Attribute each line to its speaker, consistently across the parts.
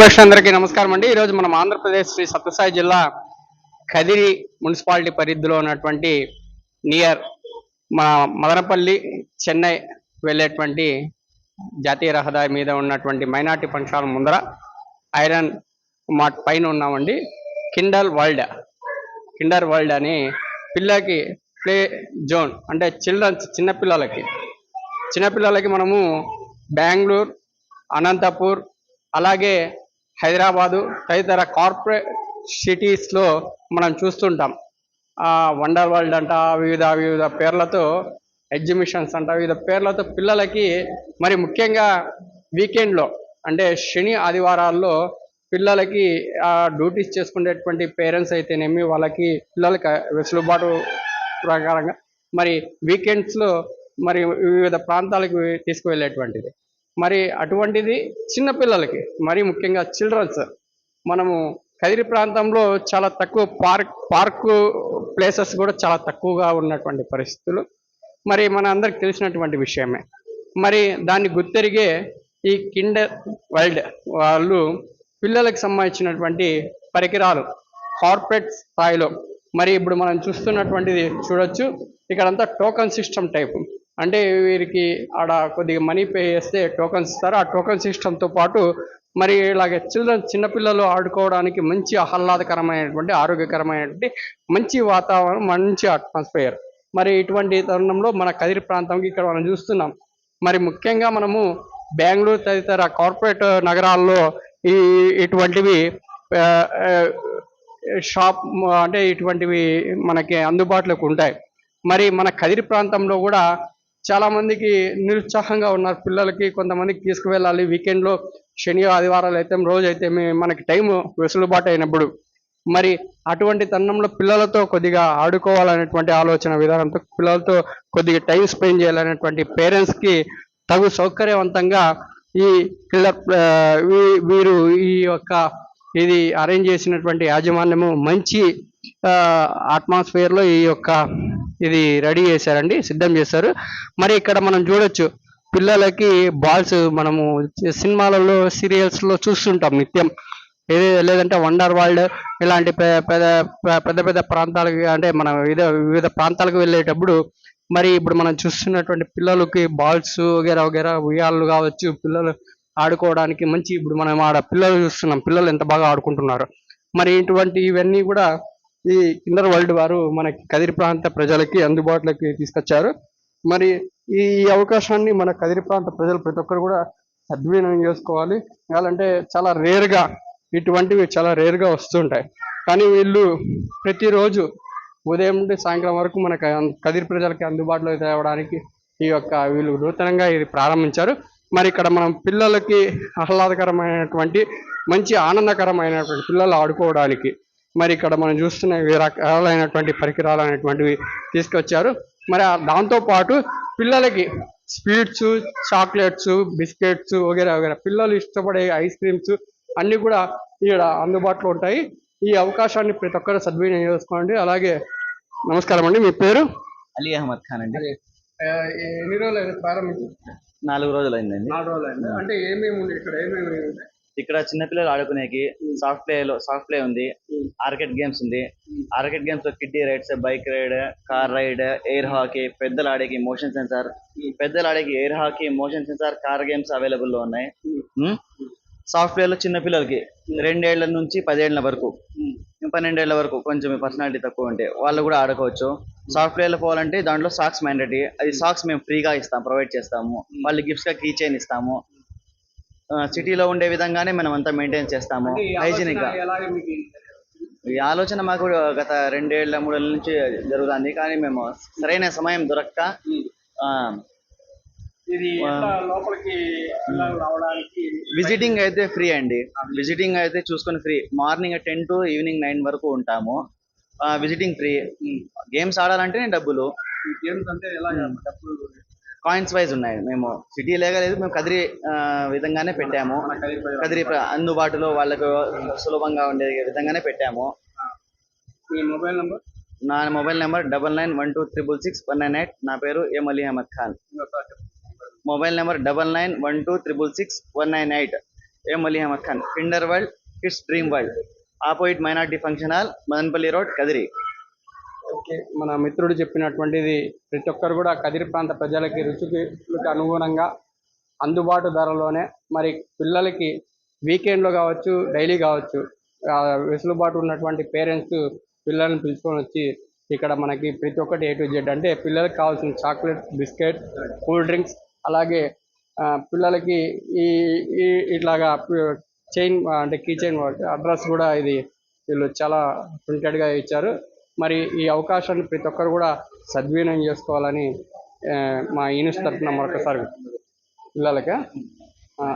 Speaker 1: ప్రేక్షకులందరికీ నమస్కారం అండి. ఈరోజు మనం ఆంధ్రప్రదేశ్ శ్రీ సత్యసాయి జిల్లా కదిరి మున్సిపాలిటీ పరిధిలో ఉన్నటువంటి నియర్ మా మదనపల్లి చెన్నై వెళ్ళేటువంటి జాతీయ రహదారి మీద ఉన్నటువంటి మైనార్టీ పంచాల ముందర ఐరన్ మాట్ పైన ఉన్నామండి. Kindle world. కిండర్ వరల్డ్ అని పిల్లకి ప్లే జోన్ అంటే చిల్డ్రన్స్ చిన్నపిల్లలకి. చిన్నపిల్లలకి మనము బెంగళూరు అనంతపూర్ అలాగే హైదరాబాదు తదితర కార్పొరేట్ సిటీస్లో మనం చూస్తుంటాం. వండర్ వరల్డ్ అంట వివిధ వివిధ పేర్లతో ఎగ్జిబిషన్స్ అంట వివిధ పేర్లతో పిల్లలకి మరి ముఖ్యంగా వీకెండ్లో అంటే శని ఆదివారాల్లో పిల్లలకి డ్యూటీస్ చేసుకునేటువంటి పేరెంట్స్ అయితేనేమి వాళ్ళకి పిల్లలకి వెసులుబాటు ప్రకారంగా మరి వీకెండ్స్లో మరి వివిధ ప్రాంతాలకు తీసుకువెళ్ళేటువంటిది. మరి అటువంటిది చిన్న పిల్లలకి మరి ముఖ్యంగా చిల్డ్రన్స్ మనము కదిరి ప్రాంతంలో చాలా తక్కువ పార్క్ పార్కు ప్లేసెస్ కూడా చాలా తక్కువగా ఉన్నటువంటి పరిస్థితులు. మరి మన అందరికి తెలిసినటువంటి విషయమే. మరి దాన్ని గుర్తెరిగే ఈ కిండర్ వరల్డ్ వాళ్ళు పిల్లలకు సంబంధించినటువంటి పరికరాలు కార్పొరేట్ స్థాయిలో. మరి ఇప్పుడు మనం చూస్తున్నటువంటిది చూడొచ్చు. ఇక్కడంతా టోకన్ సిస్టమ్ టైప్ అంటే వీరికి ఆడ కొద్దిగా మనీ పే చేస్తే టోకన్స్ ఇస్తారు. ఆ టోకన్ సిస్టమ్తో పాటు మరి ఇలాగే చిల్డ్రన్ చిన్నపిల్లలు ఆడుకోవడానికి మంచి ఆహ్లాదకరమైనటువంటి ఆరోగ్యకరమైనటువంటి మంచి వాతావరణం మంచి అట్మాస్ఫియర్ మరి ఇటువంటి తరుణంలో మన కదిరి ప్రాంతంకి ఇక్కడ మనం చూస్తున్నాం. మరి ముఖ్యంగా మనము బెంగళూరు తదితర కార్పొరేట్ నగరాల్లో ఈ ఇటువంటివి షాప్ అంటే ఇటువంటివి మనకి అందుబాటులోకి ఉంటాయి. మరి మన కదిరి ప్రాంతంలో కూడా చాలామందికి నిరుత్సాహంగా ఉన్నారు. పిల్లలకి కొంతమందికి తీసుకువెళ్ళాలి. వీకెండ్లో శని ఆదివారాలు అయితే రోజు అయితే మనకి టైం వెసులుబాటు అయినప్పుడు. మరి అటువంటి తరుణంలో పిల్లలతో కొద్దిగా ఆడుకోవాలనేటువంటి ఆలోచన విధానంతో పిల్లలతో కొద్దిగా టైం స్పెండ్ చేయాలనేటువంటి పేరెంట్స్కి తగు సౌకర్యవంతంగా ఈ పిల్లర్ వీరు ఈ యొక్క ఇది అరేంజ్ చేసినటువంటి యాజమాన్యము మంచి అట్మాస్ఫియర్లో ఈ యొక్క ఇది రెడీ చేశారండి సిద్ధం చేశారు. మరి ఇక్కడ మనం చూడొచ్చు పిల్లలకి బాల్స్ మనము సినిమాలలో సీరియల్స్లో చూస్తుంటాం నిత్యం. ఏది లేదంటే వండర్ వరల్డ్ ఇలాంటి పెద్ద పెద్ద పెద్ద ప్రాంతాలకి అంటే మనం వివిధ వివిధ ప్రాంతాలకు వెళ్ళేటప్పుడు మరి ఇప్పుడు మనం చూస్తున్నటువంటి పిల్లలకి బాల్స్ వగేరా వగేరా ఉయ్యాలు కావచ్చు పిల్లలు ఆడుకోవడానికి మంచి ఇప్పుడు మనం ఆడ పిల్లలు చూస్తున్నాం పిల్లలు ఎంత బాగా ఆడుకుంటున్నారు. మరి ఇటువంటి ఇవన్నీ కూడా ఈ కిండర్ వరల్డ్ వారు మన కదిరి ప్రాంత ప్రజలకి అందుబాటులోకి తీసుకొచ్చారు. మరి ఈ అవకాశాన్ని మన కదిరి ప్రాంత ప్రజలు ప్రతి ఒక్కరు కూడా సద్వినియోగం చేసుకోవాలి. ఎలాంటే చాలా రేర్గా ఇటువంటివి చాలా రేర్గా వస్తుంటాయి. కానీ వీళ్ళు ప్రతిరోజు ఉదయం నుండి సాయంత్రం వరకు మనకు కదిరి ప్రజలకి అందుబాటులో తేవడానికి ఈ యొక్క వీళ్ళు నూతనంగా ఇది ప్రారంభించారు. మరి ఇక్కడ మనం పిల్లలకి ఆహ్లాదకరమైనటువంటి మంచి ఆనందకరమైనటువంటి పిల్లలు ఆడుకోవడానికి మరి ఇక్కడ మనం చూస్తున్న వివిధ రకాలైనటువంటి పరికరాలు అనేటువంటివి తీసుకొచ్చారు. మరి ఆ దాంతో పాటు పిల్లలకి స్వీట్స్ చాక్లెట్స్ బిస్కెట్స్ వగేరా వగేరా పిల్లలు ఇష్టపడే ఐస్ క్రీమ్స్ అన్ని కూడా ఇక్కడ అందుబాటులో ఉంటాయి. ఈ అవకాశాన్ని ప్రతి ఒక్కరు సద్వినియోగం చేసుకోండి. అలాగే నమస్కారం అండి. మీ పేరు?
Speaker 2: అలీ అహ్మద్ ఖాన్ అండి.
Speaker 1: ఎన్ని రోజులు ప్రారంభించి
Speaker 2: నాలుగు రోజులు అయిందండి
Speaker 1: నాలుగు రోజులు అంటే ఏమేమి ఉంది ఇక్కడ? ఏమేమి
Speaker 2: ఇక్కడ చిన్నపిల్లలు ఆడుకునేకి సాఫ్ట్ ప్లే లో సాఫ్ట్ ప్లే ఉంది ఆర్కెట్ గేమ్స్ ఉంది. ఆర్కెట్ గేమ్స్లో kiddie rides bike ride car ride air hockey పెద్దలు ఆడేకి మోషన్ సెన్సార్. పెద్దలు ఆడేకి air hockey motion sensor car games అవైలబుల్లో ఉన్నాయి. సాఫ్ట్ ప్లే లో చిన్న పిల్లలకి రెండేళ్ళ నుంచి పదేళ్ళ వరకు పన్నెండేళ్ళ వరకు కొంచెం పర్సనాలిటీ తక్కువ ఉంటే వాళ్ళు కూడా ఆడుకోవచ్చు. సాఫ్ట్ ప్లే లో పోవాలంటే దాంట్లో సాక్స్ మ్యాండేటరీ అది సాక్స్ మేము ఫ్రీగా ఇస్తాం ప్రొవైడ్ చేస్తాము. వాళ్ళు గిఫ్ట్స్గా కీ చైన్ ఇస్తాము. సిటీలో ఉండే విధంగానే మనం అంతా మెయింటైన్ చేస్తాము
Speaker 1: హైజీనిక్గా.
Speaker 2: ఈ ఆలోచన మాకు గత రెండేళ్ళ మూడేళ్ళ నుంచి జరుగుతుంది. కానీ మేము సరైన సమయం దొరక్క విజిటింగ్ అయితే ఫ్రీ అండి. విజిటింగ్ అయితే చూసుకొని free morning ten to evening nine వరకు ఉంటాము. విజిటింగ్ ఫ్రీ గేమ్స్ ఆడాలంటే డబ్బులు.
Speaker 1: గేమ్స్ అంటే డబ్బులు
Speaker 2: కాయిన్స్ వైజ్ ఉన్నాయి. మేము సిటీ లేదు మేము కదిరి విధంగానే పెట్టాము.
Speaker 1: కదిరి
Speaker 2: అందుబాటులో వాళ్ళకు సులభంగా ఉండే విధంగానే పెట్టాము.
Speaker 1: మీ మొబైల్ నంబర్?
Speaker 2: నా mobile number double nine one two triple six one nine eight. నా పేరు M Ali Ahmed Khan. Mobile number double nine one two triple six one nine eight. M Ali Ahmed Khan. Kinder World Kids Dream World. Opposite minority function hall Madanapalle road Kadiri.
Speaker 1: మన మిత్రుడు చెప్పినటువంటిది ప్రతి ఒక్కరు కూడా కదిరి ప్రాంత ప్రజలకి రుచికి అనుగుణంగా అందుబాటు ధరలోనే మరి పిల్లలకి వీకెండ్లో కావచ్చు డైలీ కావచ్చు వెసులుబాటు ఉన్నటువంటి పేరెంట్స్ పిల్లల్ని పిలుచుకొని వచ్చి ఇక్కడ మనకి ప్రతి ఒక్కటి ఏ టు జెడ్ అంటే పిల్లలకి కావాల్సిన చాక్లెట్ బిస్కెట్ కూల్ డ్రింక్స్ అలాగే పిల్లలకి ఈ ఈ ఇట్లాగా చైన్ అంటే కీ చైన్ అడ్రస్ కూడా ఇది వీళ్ళు చాలా ప్రింటెడ్గా ఇచ్చారు. మరి ఈ అవకాశాన్ని ప్రతి ఒక్కరు కూడా సద్వినియోగం చేసుకోవాలని మా యూనిస్ తరఫున మరొకసారి పిల్లలకి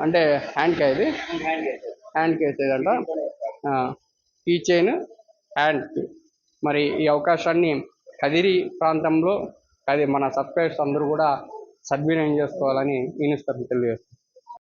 Speaker 1: అంటే హ్యాండ్ క్యా ఇది. హ్యాండ్ హ్యాండ్కి వేసేదంట ఈ చైన్ హ్యాండ్ మరి ఈ అవకాశాన్ని కదిరి ప్రాంతంలో అది మన సబ్స్క్రైబర్స్ అందరూ కూడా సద్వినియోగం చేసుకోవాలని యూనిస్ తరఫున తెలియజేస్తాం